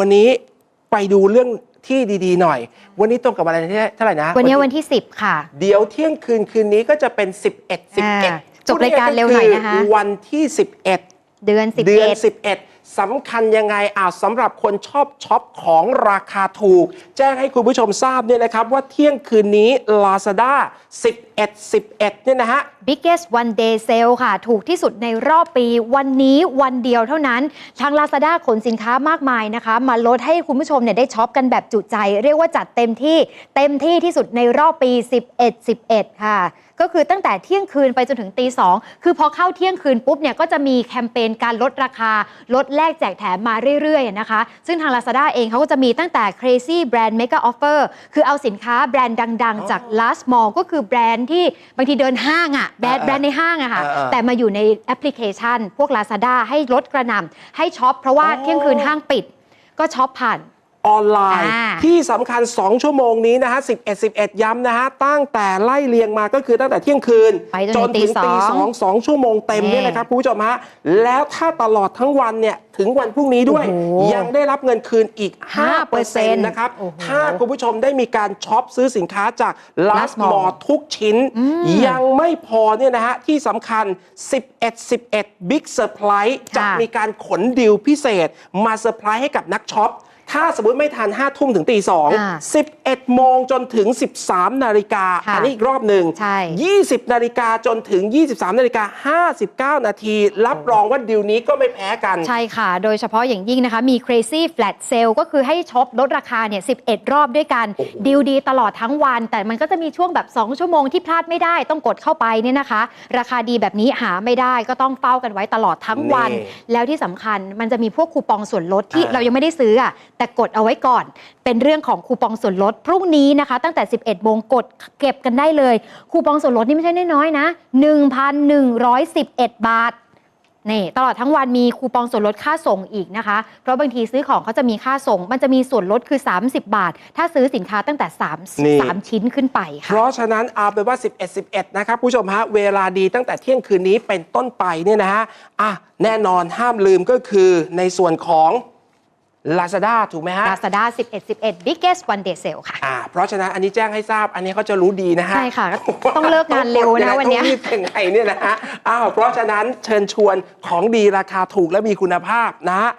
วันนี้ไปดูเรื่องที่ดีๆหน่อย วันนี้ตรงกับวันอะไรที่เท่าไหร่นะวันนี้วันที่ 10 ค่ะ เดี๋ยวเที่ยงคืนคืนนี้ก็จะเป็น 11อ่า11จบรายการเร็วหน่อยนะคะวันที่ 11 เดือนเดือน11 11 สำคัญยังไงอาสำหรับคนชอบช็อปของราคาถูก แจ้งให้คุณผู้ชมทราบเนี่ยนะครับว่าเที่ยงคืนนี้ Lazada 11 11 เนี่ยนะฮะ biggest one day sale ค่ะ ถูกที่สุดในรอบปี วันนี้วันเดียวเท่านั้นทาง Lazada ขนสินค้ามากมายนะคะ มาลดให้คุณผู้ชมเนี่ยได้ช็อปกันแบบจุใจ เรียกว่าจัดเต็มที่เต็มที่ที่สุดในรอบปี 11 11 ค่ะ ก็คือตั้งแต่เที่ยงคืนไปจนถึงตีสองคือพอเข้าเที่ยงคืนปุ๊บเนี่ยก็จะมีแคมเปญการลดราคาลดแลกแจกแถมมาเรื่อยๆนะคะ ซึ่งทาง Lazada เองเขาก็จะมีตั้งแต่ crazy brand mega offer คือเอาสินค้าแบรนด์ดัง ๆ จาก last mall ก็คือแบรนด์ที่บางทีเดินห้างอะ่ะแบรนด์อ่าแบรนด์ในห้างอะค่ะอ่าๆแต่มาอยู่ในแอปพลิเคชัน พวก Lazada ให้ลดกระหน่ำให้ช็อปเพราะว่าอ๋อเที่ยงคืนห้างปิด ก็ช็อปผ่าน ออนไลน์ อ่า ที่สำคัญ 2 ชั่วโมงนี้นะฮะ11 11 ย้ำนะฮะ ตั้งแต่ไล่เรียงมาก็คือตั้งแต่เที่ยงคืน ไปจนถึงตีสองตีสองสองชั่วโมงเต็มนี่เนี่ยนะครับคุณผู้ชมฮะ แล้วถ้าตลอดทั้งวันเนี่ย ถึงวันพรุ่งนี้ด้วย โอ้โหยังได้รับเงินคืนอีก5%นะครับ โอ้โหถ้าคุณผู้ชมได้มีการช็อปซื้อสินค้าจาก Last Last Mall Mall ทุกชิ้นยังไม่พอเนี่ยนะฮะ ที่สำคัญ 11 11 Big Surprise จะค่ะ มีการขนดิวพิเศษ มาเซอร์ไพรส์ให้กับนักช็อป ถ้าสมมติไม่ทัน5ทุ่มถึงตีอ่า2 11โมงจนถึง 13 นาฬิกาค่ะอันี้อีกรอบหนึ่งใช่20 นาฬิกาจนถึง 23 นาฬิกา 59 นาที รับรองว่าดิวนี้ก็ไม่แพ้กัน ใช่ค่ะ โดยเฉพาะอย่างยิ่งนะคะ มี crazy flat sale ก็คือให้ช็อปลดราคาเนี่ย 11 รอบด้วยกันดีลดีตลอดทั้งวัน แต่มันก็จะมีช่วงแบบ 2 ชั่วโมงที่พลาดไม่ได้ต้องกดเข้าไปเนี่ยนะคะ ราคาดีแบบนี้หาไม่ได้ก็ต้องเฝ้ากันไว้ตลอดทั้งวันนี่แล้วที่สำคัญมันจะมีพวกคูปองส่วนลดที่อ่าเรายังไม่ได้ซื้ออะแต่กดเอาไว้ก่อน เป็นเรื่องของคูปองส่วนลด พรุ่งนี้นะคะ ตั้งแต่ 11โมงกดเก็บกันได้เลย คูปองส่วนลดนี่ไม่ใช่น้อยๆนะ1,111 บาทนี่ตลอดทั้งวันมีคูปองส่วนลดค่าส่งอีกนะคะ เพราะบางทีซื้อของเขาจะมีค่าส่ง มันจะมีส่วนลดคือ 30 บาท ถ้าซื้อสินค้าตั้งแต่นี่3 3ชิ้นขึ้นไปเพค่ะราะฉะนั้นเอาเป็นว่า 11 11 นะครับผู้ชมฮะ เวลาดีตั้งแต่เที่ยงคืนนี้เป็นต้นไปเนี่ยนะฮะอะแน่นอนห้ามลืมก็คือในส่วนของ Lazada ถูกไหมฮะ Lazada 11 11 biggest one day sale ค่ะ อ่า เพราะฉะนั้นอันนี้แจ้งให้ทราบ อันนี้เขาจะรู้ดีนะฮะ ใช่ค่ะ ต้องเลิกงานเร็วนะวันเนี้ยต้องรีบยังไงเนี่ยนะฮะ อ้าว เพราะฉะนั้นเชิญชวนของดีราคาถูกและมีคุณภาพนะฮะ